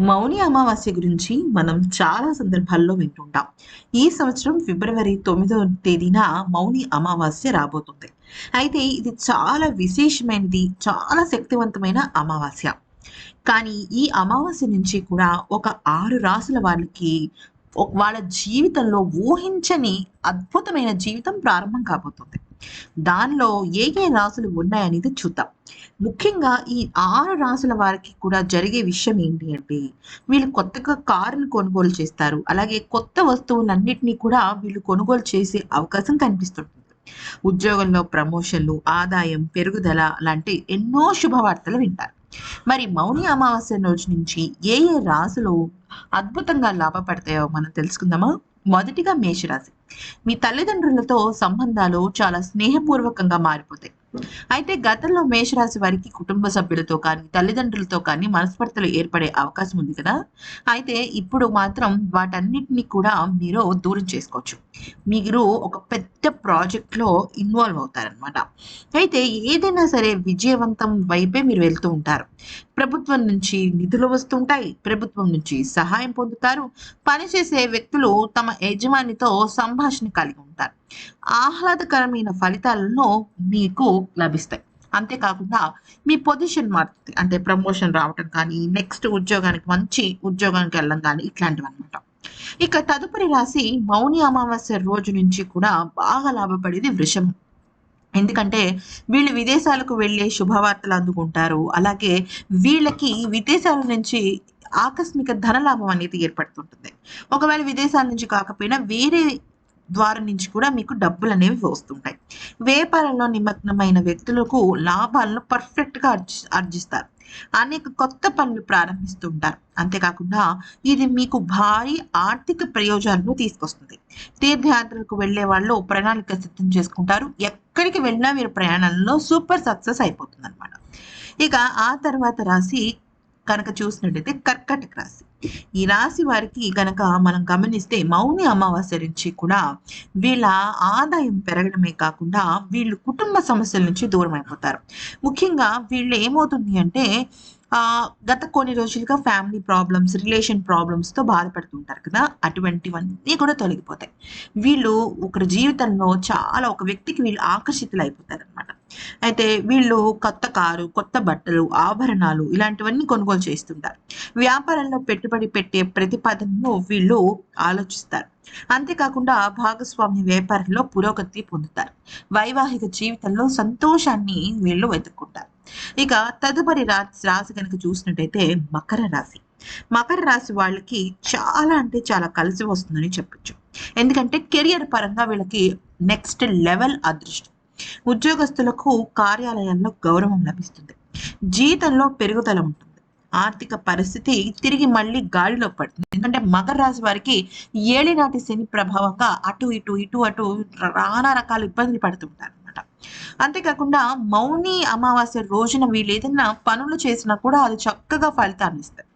మౌని అమావాస్య గురించి మనం చాలా సందర్భాల్లో వింటుంటాం. ఈ సంవత్సరం ఫిబ్రవరి తొమ్మిదవ తేదీన మౌని అమావాస్య రాబోతుంది. అయితే ఇది చాలా విశేషమైనది చాలా శక్తివంతమైన అమావాస్య. కానీ ఈ అమావాస్య నుంచి కూడా ఒక ఆరు రాసుల వాళ్ళకి వాళ్ళ జీవితంలో ఊహించని అద్భుతమైన జీవితం ప్రారంభం కాబోతుంది. దానిలో ఏ ఏ రాసులు ఉన్నాయనేది చూద్దాం. ముఖ్యంగా ఈ ఆరు రాసుల వారికి కూడా జరిగే విషయం ఏంటి అంటే వీళ్ళు కొత్తగా కారును కొనుగోలు చేస్తారు. అలాగే కొత్త వస్తువులన్నింటినీ కూడా వీళ్ళు కొనుగోలు చేసే అవకాశం కనిపిస్తుంటుంది. ఉద్యోగంలో ప్రమోషన్లు ఆదాయం పెరుగుదల లాంటి ఎన్నో శుభవార్తలు వింటారు. మరి మౌని అమావాస్య రోజు నుంచి ఏ ఏ రాసులు అద్భుతంగా లాభపడతాయో మనం తెలుసుకుందామా? మొదటిగా మేషరాశి. మీ తల్లిదండ్రులతో సంబంధాలు చాలా స్నేహపూర్వకంగా మారిపోతాయి. అయితే గతంలో మేషరాశి వారికి కుటుంబ సభ్యులతో కానీ తల్లిదండ్రులతో కానీ మనస్పర్ధలు ఏర్పడే అవకాశం ఉంది కదా? అయితే ఇప్పుడు మాత్రం వాటన్నిటిని కూడా మీరు దూరం చేసుకోవచ్చు. మీరు ఒక పెద్ద ప్రాజెక్ట్లో ఇన్వాల్వ్ అవుతారనమాట అయితే ఏదైనా సరే విజయవంతం వైపే మీరు వెళ్తూ ఉంటారు. ప్రభుత్వం నుంచి నిధులు వస్తుంటాయి ప్రభుత్వం నుంచి సహాయం పొందుతారు పనిచేసే వ్యక్తులు తమ యజమానితో సంభాషణ కలిగి ఉంటారు. ఆహ్లాదకరమైన ఫలితాలను మీకు లభిస్తాయి. అంతేకాకుండా మీ పొజిషన్ మారుతుంది. అంటే ప్రమోషన్ రావటం కానీ నెక్స్ట్ ఉద్యోగానికి మంచి ఉద్యోగానికి వెళ్ళడం కానీ ఇట్లాంటివి అనమాట ఇక తదుపరి రాశి మౌని అమావాస్య రోజు నుంచి కూడా బాగా లాభపడేది వృషభం. ఎందుకంటే వీళ్ళు విదేశాలకు వెళ్ళే శుభవార్తలు అందుకుంటారు. అలాగే వీళ్ళకి విదేశాల నుంచి ఆకస్మిక ధనలాభం అనేది ఏర్పడుతుంటుంది. ఒకవేళ విదేశాల నుంచి కాకపోయినా వేరే ద్వారం నుంచి కూడా మీకు డబ్బులు అనేవి వస్తుంటాయి. వ్యాపారంలో నిమగ్నమైన వ్యక్తులకు లాభాలను పర్ఫెక్ట్గా అర్జి అర్జిస్తారు. అనేక కొత్త పనులు ప్రారంభిస్తుంటారు. అంతేకాకుండా ఇది మీకు భారీ ఆర్థిక ప్రయోజనాలను తీసుకొస్తుంది. తీర్థయాత్రలకు వెళ్ళే వాళ్ళు ప్రణాళిక సిద్ధం చేసుకుంటారు. ఎక్కడికి వెళ్ళినా మీరు ప్రయాణంలో సూపర్ సక్సెస్ అయిపోతుంది అనమాట ఇక ఆ తర్వాత రాశి కనుక చూసినట్టయితే కర్కటక రాశి. ఈ రాశి వారికి గనక మనం గమనిస్తే మౌని అమావాస్య నుంచి కూడా వీళ్ళ ఆదాయం పెరగడమే కాకుండా వీళ్ళు కుటుంబ సమస్యల నుంచి దూరం అయిపోతారు. ముఖ్యంగా వీళ్ళు ఏమవుతుంది అంటే గత కొన్ని రోజులుగా ఫ్యామిలీ ప్రాబ్లమ్స్ రిలేషన్ ప్రాబ్లమ్స్తో బాధపడుతుంటారు కదా అటువంటివన్నీ కూడా తొలగిపోతాయి. వీళ్ళు ఒకరి జీవితంలో చాలా ఒక వ్యక్తికి వీళ్ళు ఆకర్షితులు అయిపోతారు అనమాట అయితే వీళ్ళు కొత్త కారు కొత్త బట్టలు ఆభరణాలు ఇలాంటివన్నీ కొనుగోలు చేస్తుంటారు. వ్యాపారంలో పెట్టుబడి పెట్టే ప్రతిపాదనను వీళ్ళు ఆలోచిస్తారు. అంతేకాకుండా భాగస్వామ్య వ్యాపారంలో పురోగతి పొందుతారు. వైవాహిక జీవితంలో సంతోషాన్ని వీళ్ళు వెతుక్కుంటారు. ఇక తదుపరి రాశి రాశి కనుక చూసినట్టయితే మకర రాశి. మకర రాశి వాళ్ళకి చాలా అంటే చాలా కలిసి వస్తుందని చెప్పొచ్చు. ఎందుకంటే కెరియర్ పరంగా వీళ్ళకి నెక్స్ట్ లెవెల్ అదృష్టం. ఉద్యోగస్తులకు కార్యాలయాల్లో గౌరవం లభిస్తుంది. జీతంలో పెరుగుదల ఉంటుంది. ఆర్థిక పరిస్థితి తిరిగి మళ్ళీ గాడిలో పడుతుంది. ఎందుకంటే మకర రాశి వారికి ఏలినాటి శని ప్రభావంగా అటు ఇటు ఇటు అటు నానా రకాల ఇబ్బందులు పడుతుంటారు అనమాట అంతేకాకుండా మౌని అమావాస్య రోజున వీళ్ళు ఏదైనా పనులు చేసినా కూడా అది చక్కగా ఫలితాన్ని ఇస్తాయి.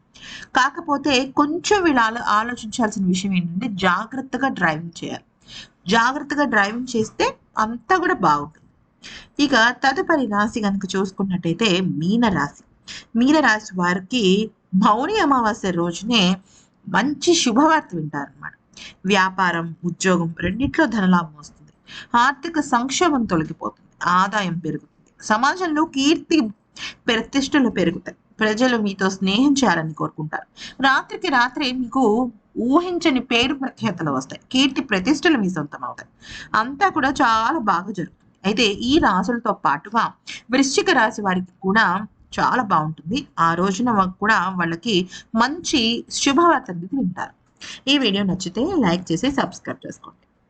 కాకపోతే కొంచెం వీళ్ళు ఆలో ఆలోచించాల్సిన విషయం ఏంటంటే జాగ్రత్తగా డ్రైవింగ్ చేయాలి. జాగ్రత్తగా డ్రైవింగ్ చేస్తే అంతా కూడా బాగుంటుంది. ఇక తదుపరి రాశి కనుక చూసుకున్నట్టయితే మీన రాశి. మీన రాశి వారికి మౌని అమావాస్య రోజునే మంచి శుభవార్త వింటారనమాట వ్యాపారం ఉద్యోగం రెండిట్లో ధనలాభం వస్తుంది. ఆర్థిక సంక్షోభం తొలగిపోతుంది. ఆదాయం పెరుగుతుంది. సమాజంలో కీర్తి ప్రతిష్టలు పెరుగుతాయి. ప్రజలు మీతో స్నేహం చేయాలని కోరుకుంటారు. రాత్రికి రాత్రే మీకు ఊహించని పేరు ప్రఖ్యాతలు వస్తాయి. కీర్తి ప్రతిష్టలు మీ సొంతం అవుతాయి. అంతా కూడా చాలా బాగా జరుగుతుంది. అయితే ఈ రాసులతో పాటుగా వృశ్చిక రాశి వారికి కూడా చాలా బాగుంటుంది. ఆ రోజున కూడా వాళ్ళకి మంచి శుభవార్త అనేది వింటారు. ఈ వీడియో నచ్చితే లైక్ చేసి సబ్స్క్రైబ్ చేసుకోండి.